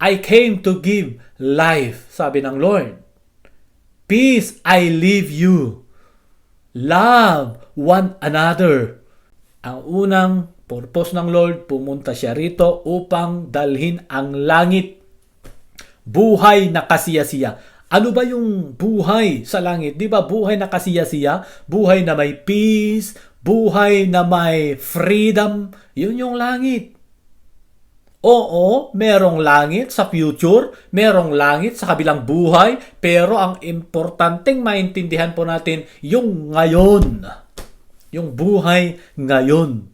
I came to give life, sabi ng Lord. Peace I leave you. Love one another. Ang unang purpose ng Lord, pumunta siya rito upang dalhin ang langit. Buhay na kasiyasiya. Ano ba yung buhay sa langit? Di ba buhay na kasiyasiya? Buhay na may peace, buhay na may freedom. Yun yung langit. Oo, merong langit sa future, merong langit sa kabilang buhay, pero ang importanteng maintindihan po natin yung ngayon. Yung buhay ngayon.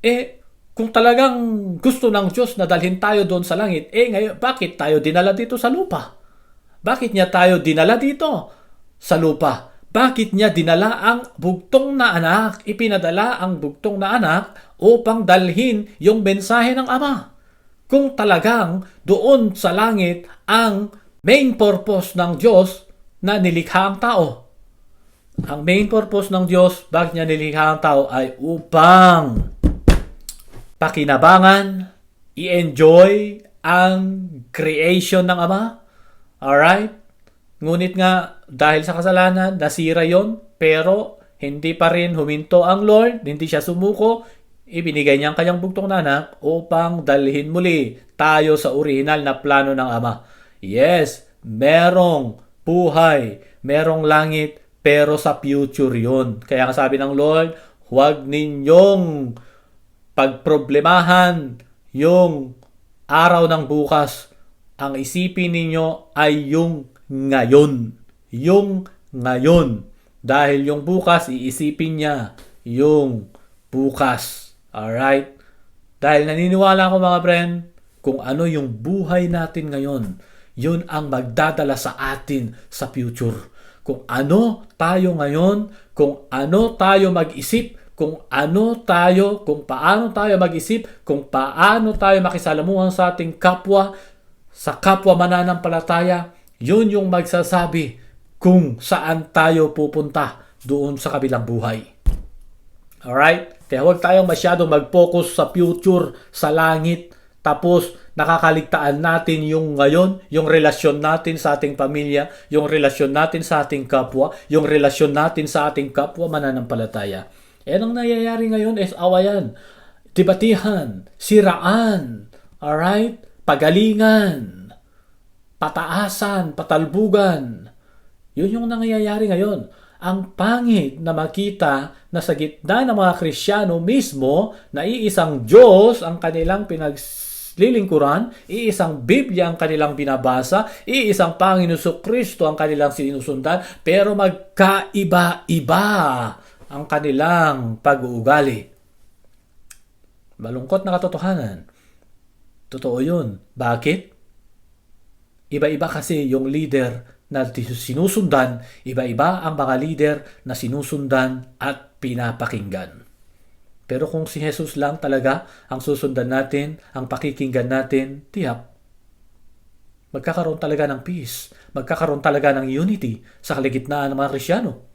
Eh, kung talagang gusto ng Diyos na dalhin tayo doon sa langit, eh ngayon, bakit tayo dinala dito sa lupa? Bakit niya tayo dinala dito sa lupa? Bakit niya dinala ang bugtong na anak, ipinadala ang bugtong na anak upang dalhin yung mensahe ng Ama? Kung talagang doon sa langit ang main purpose ng Diyos na nilikha ang tao. Ang main purpose ng Diyos, bakit niya nilikha ang tao ay upang pakinabangan, i-enjoy ang creation ng Ama. Alright? Ngunit nga, dahil sa kasalanan, nasira yon pero hindi pa rin huminto ang Lord, hindi siya sumuko, ibinigay niya ang kanyang bugtong na anak upang dalhin muli tayo sa original na plano ng Ama. Yes, merong buhay, merong langit, pero sa future yon. Kaya nga sabi ng Lord, huwag ninyong pagproblemahan yung araw ng bukas. Ang isipin ninyo ay yung ngayon. Yung ngayon. Dahil yung bukas, iisipin niya yung bukas. Alright? Dahil naniniwala ko mga friend, kung ano yung buhay natin ngayon, yun ang magdadala sa atin sa future. Kung ano tayo ngayon, kung ano tayo mag-isip, kung ano tayo, kung paano tayo mag-isip, kung paano tayo makisalamuhan sa ating kapwa, sa kapwa mananampalataya, yun yung magsasabi kung saan tayo pupunta doon sa kabilang buhay. Alright? Kaya huwag tayong masyado mag-focus sa future, sa langit, tapos nakakaligtaan natin yung ngayon, yung relasyon natin sa ating pamilya, yung relasyon natin sa ating kapwa, yung relasyon natin sa ating kapwa mananampalataya. Eh, ang nangyayari ngayon is awayan, debatihan, siraan, alright? Pagalingan, pataasan, patalbugan. Yun yung nangyayari ngayon. Ang pangit na makita na sa gitna ng mga Krisyano mismo na iisang Diyos ang kanilang pinaglilingkuran, iisang Biblia ang kanilang binabasa, iisang Panginoon Kristo ang kanilang sinusundan, pero magkaiba-iba ang kanilang pag-uugali. Malungkot na katotohanan. Totoo yun. Bakit? Iba-iba kasi yung leader na sinusundan, iba-iba ang mga leader na sinusundan at pinapakinggan. Pero kung si Jesus lang talaga ang susundan natin, ang pakikinggan natin, tiyak, magkakaroon talaga ng peace, magkakaroon talaga ng unity sa kaligitnaan ng mga Krisyano.